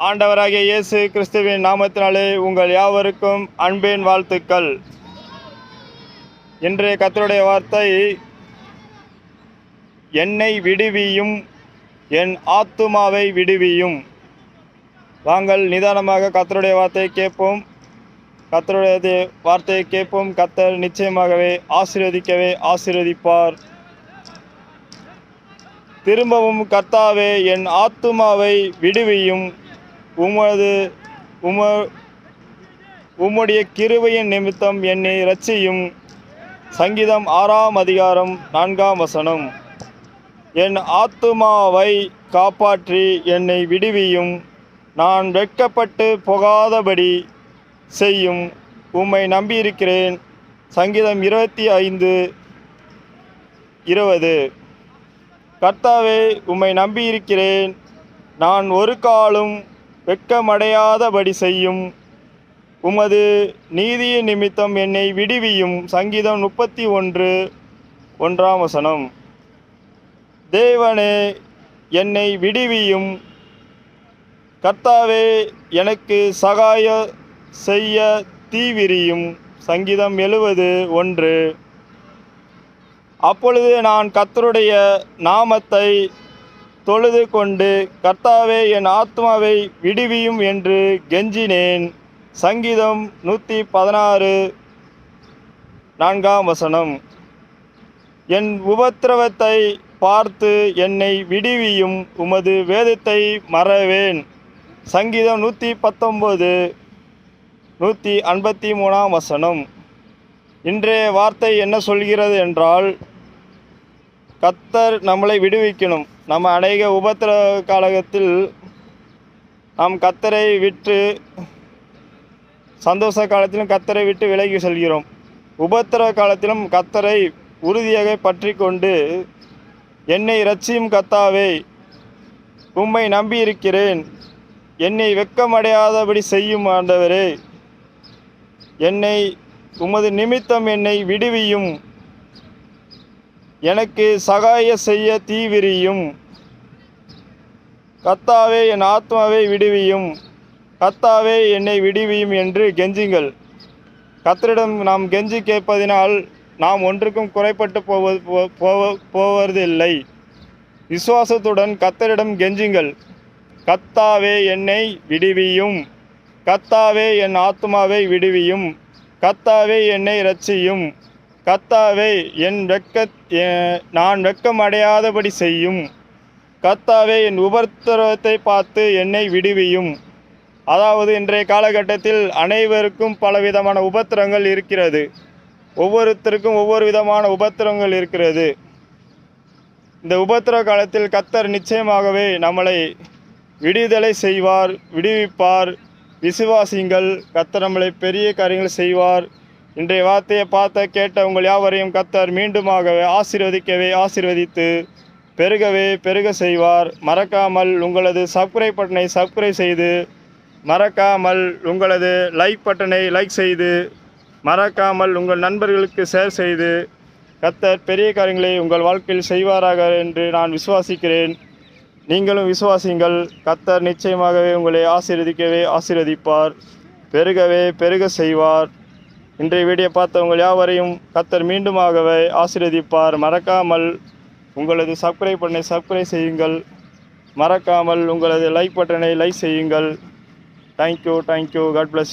ஆண்டவராகிய இயேசு கிறிஸ்துவின் நாமத்தினாலே உங்கள் யாவருக்கும் அன்பின் வாழ்த்துக்கள். இன்றைய கத்தருடைய வார்த்தை என்னை விடுவியும் என் ஆத்துமாவை விடுவியும். வாங்கள் நிதானமாக கத்தருடைய வார்த்தையை கேட்போம். கத்தருடைய வார்த்தையை கேட்போம். கத்தர் நிச்சயமாகவே ஆசீர்வதிக்கவே ஆசீர்வதிப்பார். திரும்பவும் கர்த்தாவே என் ஆத்துமாவை விடுவியும். உமது உம உம்முடைய கிருவையின் நிமித்தம் என்னை இரட்சியும். சங்கீதம் ஆறாம் அதிகாரம் நான்காம் வசனம். என் ஆத்துமாவை காப்பாற்றி என்னை விடுவியும். நான் வெட்கப்பட்டு போகாதபடி செய்யும். உம்மை நம்பியிருக்கிறேன். சங்கீதம் இருபத்தி ஐந்து இருபது. கர்த்தாவே உம்மை நம்பியிருக்கிறேன். நான் ஒரு காலும் வெட்கமடையாதபடி செய்யும். உமது நீதியின் நிமித்தம் என்னை விடுவியும். சங்கீதம் முப்பத்தி ஒன்று ஒன்றாம் வசனம். தேவனே என்னை விடுவியும். கர்த்தாவே எனக்கு சகாய செய்ய தீவிரியும். சங்கீதம் எழுவது ஒன்று. அப்பொழுது நான் கர்த்தருடைய நாமத்தை தொழுது கொண்டு கர்த்தாவே என் ஆத்மாவை விடுவியும் என்று கெஞ்சினேன். சங்கீதம் நூற்றி பதினாறு நான்காம் வசனம். என் உபத்திரவத்தை பார்த்து என்னை விடுவியும் உமது வேதத்தை மறவேன். சங்கீதம் நூற்றி பத்தொம்போது நூற்றி ஐம்பத்தி மூணாம் வசனம். இன்றைய வார்த்தை என்ன சொல்கிறது என்றால் கத்தர் நம்மளை விடுவிக்கணும். நம்ம அநேக உபத்திர காலகத்தில் நாம் கத்தரை விட்டு சந்தோஷ காலத்திலும் கத்தரை விட்டு விலகி செல்கிறோம். உபத்திர காலத்திலும் கத்தரை உறுதியாக பற்றி கொண்டு என்னை ரட்சியும் கத்தாவே உம்மை நம்பியிருக்கிறேன். என்னை வெட்கமடையாதபடி செய்யும் ஆண்டவரே. என்னை உமது நிமித்தம் என்னை விடுவியும். எனக்கு சகாய செய்ய தீவிரியும். கத்தாவே என் ஆத்மாவை விடுவியும். கத்தாவே என்னை விடுவியும் என்று கெஞ்சுங்கள். கத்தரிடம் நாம் கெஞ்சி கேட்பதினால் நாம் ஒன்றுக்கும் குறைப்பட்டு போவது போ- போவ- போவதில்லை. விசுவாசத்துடன் கத்தரிடம் கெஞ்சுங்கள். கத்தாவே என்னை விடுவியும். கத்தாவே என் ஆத்மாவை விடுவியும். கத்தாவே என்னை ரட்சியும் கத்தாவே என் வெக்க நான் வெக்கம் அடையாதபடி செய்யும். கத்தாவே என் உபத்திரவத்தை பார்த்து என்னை விடுவியும். அதாவது இன்றைய காலகட்டத்தில் அனைவருக்கும் பலவிதமான உபத்திரங்கள் இருக்கிறது. ஒவ்வொருத்தருக்கும் ஒவ்வொரு விதமான உபத்திரங்கள் இருக்கிறது. இந்த உபத்திர காலத்தில் கத்தர் நிச்சயமாகவே நம்மளை விடுதலை செய்வார் விடுவிப்பார். விசுவாசிங்கள் கத்தர் நம்மளை பெரிய காரியங்கள் செய்வார். இன்றைய வார்த்தையை பார்த்த கேட்ட உங்கள் யாவரையும் கத்தர் மீண்டுமாகவே ஆசிர்வதிக்கவே ஆசிர்வதித்து பெருகவே பெருக செய்வார். மறக்காமல் உங்களது சப்ஸ்கிரைப் பட்டனை சப்ஸ்கிரைப் செய்து மறக்காமல் உங்களது லைக் பட்டனை லைக் செய்து மறக்காமல் உங்கள் நண்பர்களுக்கு ஷேர் செய்து கத்தர் பெரிய காரியங்களை உங்கள் வாழ்க்கையில் செய்வாராக என்று நான் விசுவாசிக்கிறேன். நீங்களும் விசுவாசிங்கள் கத்தர் நிச்சயமாகவே உங்களை ஆசீர்வதிக்கவே ஆசீர்வதிப்பார். பெருகவே பெருக செய்வார். இன்றைய வீடியோ பார்த்தவங்கள் யாவரையும் கத்தர் மீண்டுமாகவே ஆசீர்வதிப்பார். மறக்காமல் உங்களது சப்ஸ்கிரைப் பண்ணை சப்ஸ்கிரைப் செய்யுங்கள். மறக்காமல் உங்களது லைக் பட்டனை லைக் செய்யுங்கள். Thank you thank you God bless you